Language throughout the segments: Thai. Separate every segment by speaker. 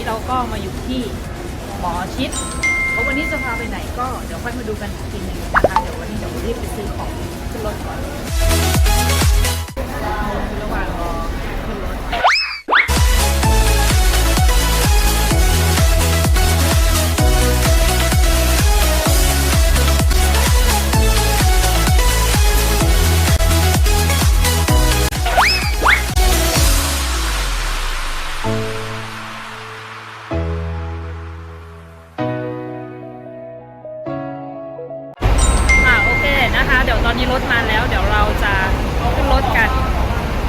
Speaker 1: ี้เราก็มาอยู่ที่หมอชิดเพราะวันนี้จะพาไปไหนก็เดี๋ยวค่อยมาดูกันอีกทีหนึงนะคะเดี๋ยววันนี้เดี๋ยวรีบไปซื้อของขึ้นรถก่อนระหว่างรอ มีรถมาแล้ว เดี๋ยวเราจะขึ้นรถกัน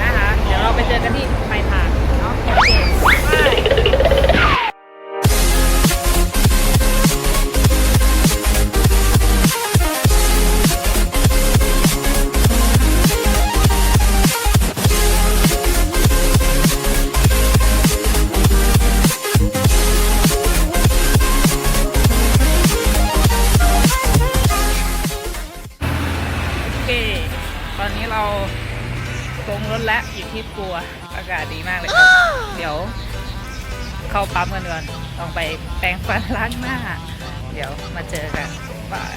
Speaker 1: นะคะ เดี๋ยวเราไปเจอกันที่ปลายทางเนาะโอเค แล้วอยู่ที่ปัวอากาศดีมากเลยครับเดี๋ยว เข้าปั๊มกันก่อนต้องไปแปรงฟันล้างหน้า เดี๋ยวมาเจอกันบาย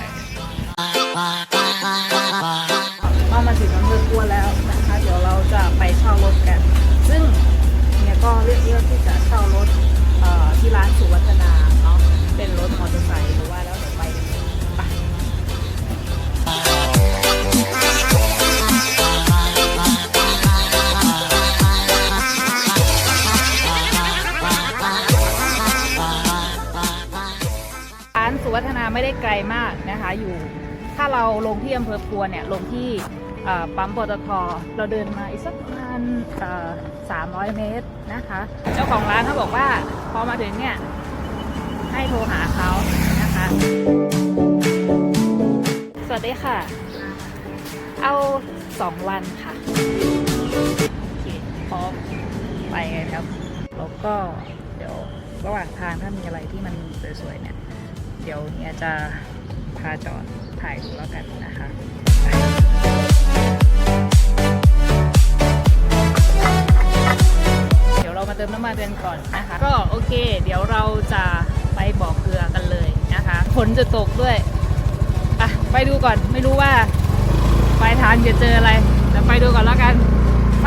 Speaker 1: ก็มาถึงอำเภอปัวแล้วนะคะ เดี๋ยวเราจะไปเช่ารถกัน ซึ่ง อยู่ ถ้าเราลงที่อำเภอปัวเนี่ยลงที่ปั๊มปตทเราเดินมาอีกสักประมาณสามร้อยเมตรนะคะ เจ้าของร้านเขาบอกว่าพอมาถึงเนี่ยให้โทรหาเขานะคะ สวัสดีค่ะ เอาสองวันค่ะโอเคพร้อมไปกันครับ แล้วก็เดี๋ยวระหว่างทางถ้ามีอะไรที่มันสวยๆเนี่ย เดี๋ยวเนี่ยจะ พาจอดถ่ายดูแล้วกันนะคะเดี๋ยวเรามาเติมน้ำมันกันก่อนนะคะ ก็โอเค เดี๋ยวเราจะไปบ่อเกลือกันเลยนะคะฝนจะตกด้วยอะไปดูก่อนไม่รู้ว่าปลายทางจะเจออะไรแต่ไปดูก่อนแล้วกัน ไป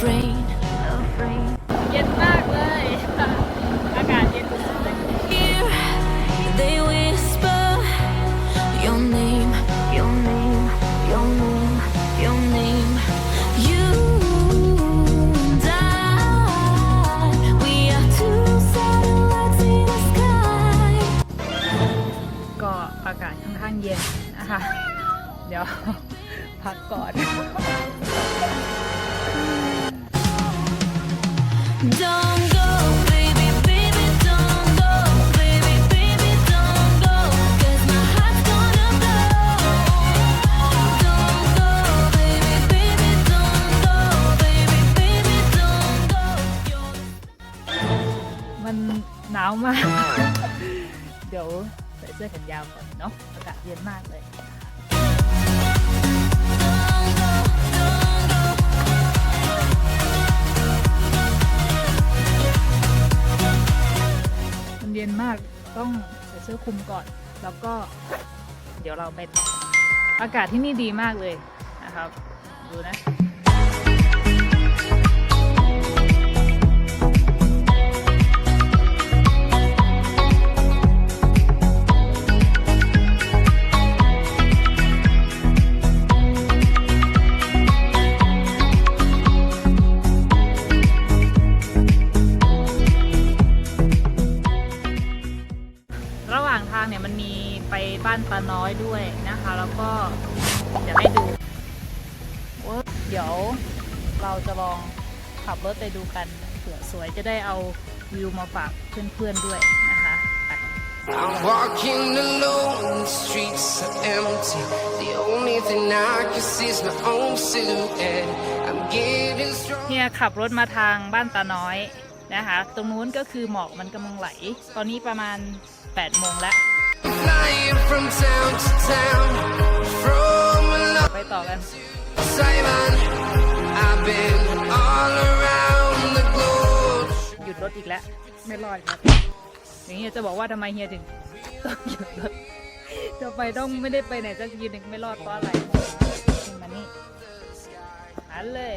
Speaker 1: refrain. Get back! ส่เสื้อแขนยาวก่อนเนาะอากาศเย็นมากเลยมันเย็นมากต้องใส่เสื้อคลุมก่อน แล้วก็เดี๋ยวเราไปต่ออากาศที่นี่ดีมากเลยนะครับ ดูนะ มันมีไปบ้านตาน้อยด้วยนะคะ แล้วก็เดี๋ยวให้ดูว่าเดี๋ยวเราจะลองขับรถไปดูกันเผื่อสวยจะได้เอาวิวมาฝากเพื่อนๆด้วยนะคะไป
Speaker 2: I'm walking alone, the streets are empty. The only thing I can see is my own silhouette. I'm getting strong.
Speaker 1: เนี่ยขับรถมาทางบ้านตาน้อยนะคะ ตรงนู้นก็คือหมอกมันกำลังไหล ตอนนี้ประมาณ8โมงแล้ว
Speaker 2: Flying from town to town, from love
Speaker 1: ไปไปต่อกัน
Speaker 2: Simon, I've been all around the globe.
Speaker 1: หยุดรถอีกแล้ว ไม่รอดครับ อย่างนี้จะบอกว่าทำไมเฮียถึงต้องหยุดรถทำไมต้องไม่ได้ไปไหนสักทีหนึ่งไม่รอดเพราะอะไรขึ้นมานี่หันเลย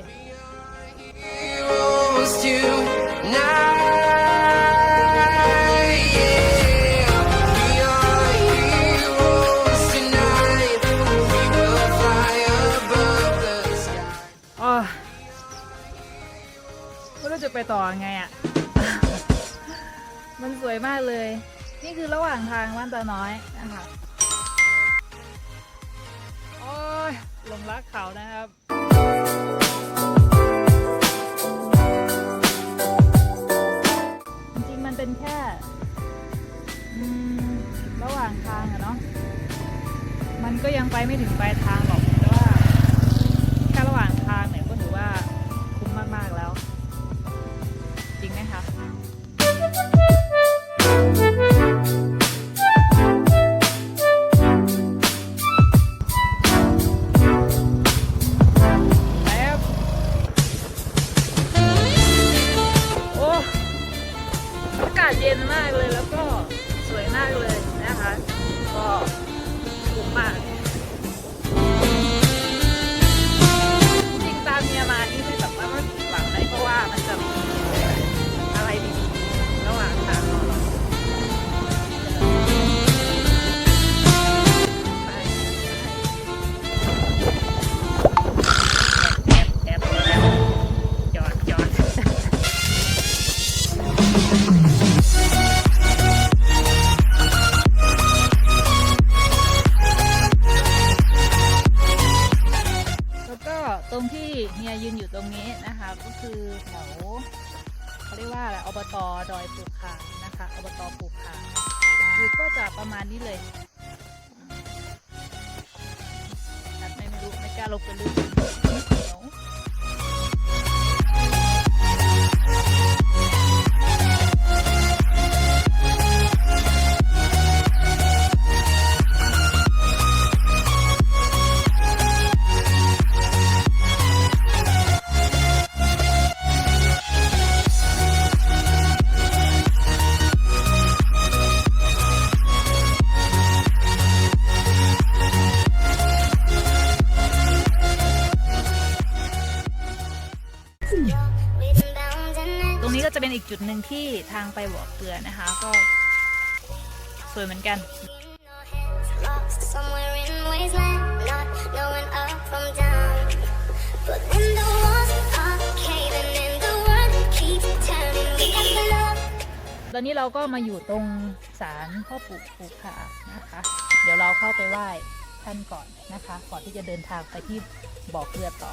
Speaker 1: ต่อยังไงอะ มันสวยมากเลย นี่คือระหว่างทางบ้านตาน้อยนะคะโอ้ยลงรักเขานะครับจริงๆมันเป็นแค่อืมระหว่างทางอะเนาะ มันก็ยังไปไม่ถึงปลายทางหรอกแต่ว่าแค่ระหว่าง นมากเลยแล้วก็สวยมากเลยนะคะ ก็คุ้มมาก จะเป็นอีกจุดหนึ่งที่ทางไปบอกเกลือนะคะ ก็สวยเหมือนกัน
Speaker 3: Lost somewhere in wasteland, not knowing up from down. But then the walls are caving in, the world keeps turning. We got the love.
Speaker 1: ตอนนี้เราก็มาอยู่ตรงศาลพ่อปู่ปู่ขานะคะ เดี๋ยวเราเข้าไปไหว้ท่านก่อนนะคะ ก่อนที่จะเดินทางไปที่บ่อเกลือต่อ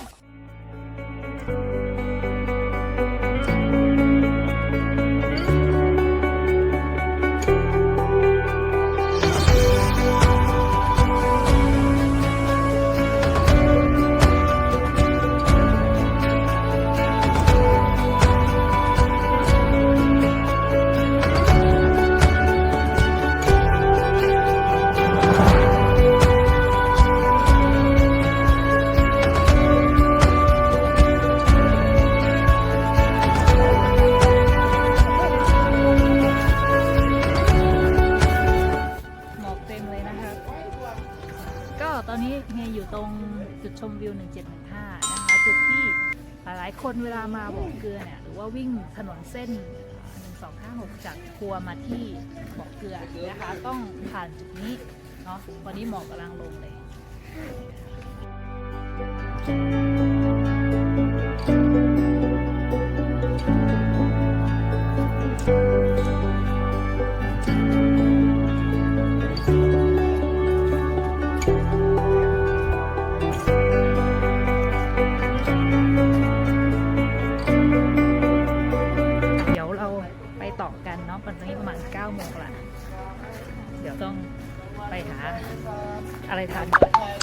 Speaker 1: ถนนเส้น 1256 จากทัวร์มาที่บอกเกลือนะคะ ต้องผ่านจุดนี้เนาะวันนี้หมอกกำลังลงเลยเไปหาอะ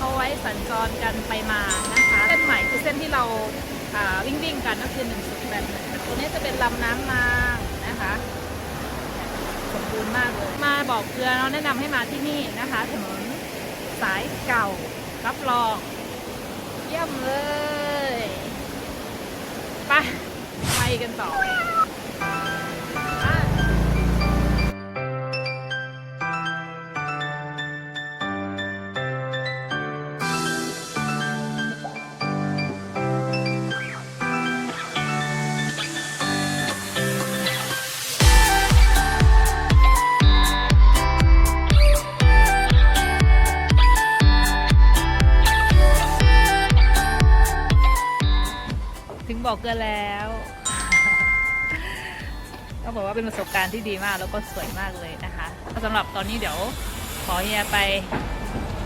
Speaker 1: เอเขาไว้สัญจรกันไปมานะคะ เส้นใหม่คือเส้นที่เราวิ่งวิ่งกันก็คือ1 0 8 1ตัวนี้จะเป็นลำน้ำนางนะคะสมบูรณ์มากเลยมาบ่อเกลือเราแนะนำให้มาที่นี่นะคะถนนสายเก่ารับรอง เยี่ยมเลยไปไปกันต่อ บอกเกลือแล้วก็บอกว่าเป็นประสบการณ์ที่ดีมากแล้วก็สวยมากเลยนะคะสำหรับตอนนี้เดี๋ยวขอเฮียไป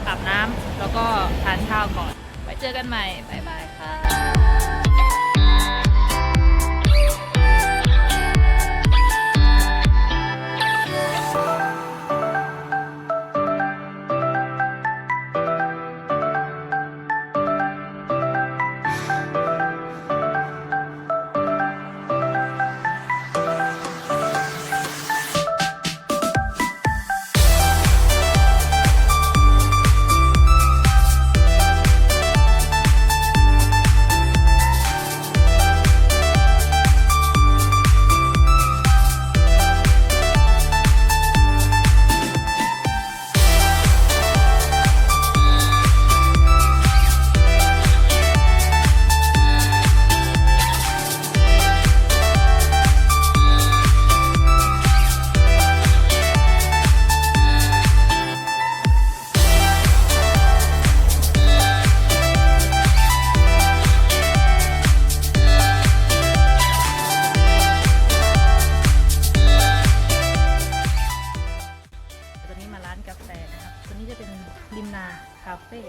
Speaker 1: อาบน้ำแล้วก็ทานข้าวก่อน ไว้เจอกันใหม่ บ๊ายบายค่ะ มาร้านกาแฟนะครับตัวนี้จะเป็นลิมนาคาเฟ่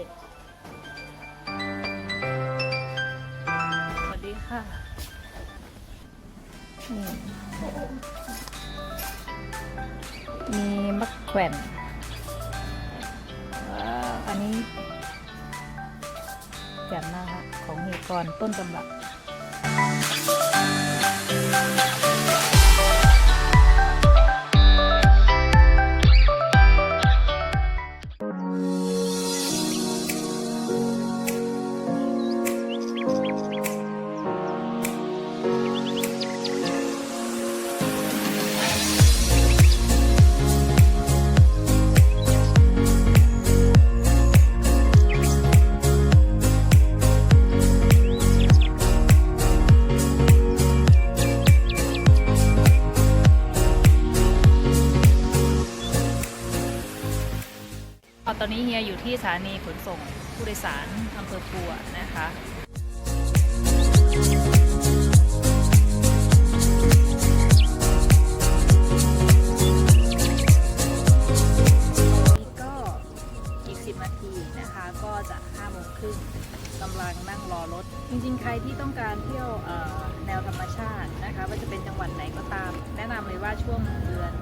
Speaker 1: สวัสดีค่ะนี่มีมักแขวนว้าอันนี้แจ่มมากค่ะของเฮกรต้นตำรับ ตอนนี้เฮียอยู่ที่สถานีขนส่งผู้โดยสารอำเภอปัวนะคะนี่ก็อีก 10 นาทีนะคะก็จะ5โมงครึ่งกำลังนั่งรอรถ จริงๆ ใครที่ต้องการเที่ยวแนวธรรมชาตินะคะว่าจะเป็นจังหวัดไหนก็ตาม แนะนำเลยว่าช่วงเดือน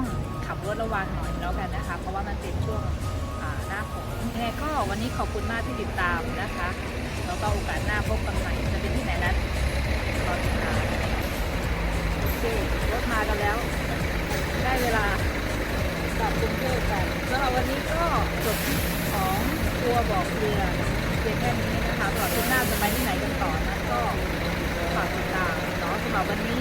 Speaker 1: ต้องขับรถระวังหน่อยแล้วกันนะคะ เพราะว่ามันเป็นช่วงหน้าฝนยังไงก็วันนี้ขอบคุณมากที่ติดตามนะคะแล้วก็โอกาสหน้าพบกันใหม่จะเป็นที่ไหนนั้นรอติดตามโอเครถมากันแล้ว ได้เวลากลับกรุงเทพกันสำหรับวันนี้ก็จบที่ของตัวบอกเรือเพียงแค่นี้นะคะสำหรับทุกหน้าจะไปที่ไหนกันต่อนั้นก็ฝากติดตามเนาะสำหรับวันนี้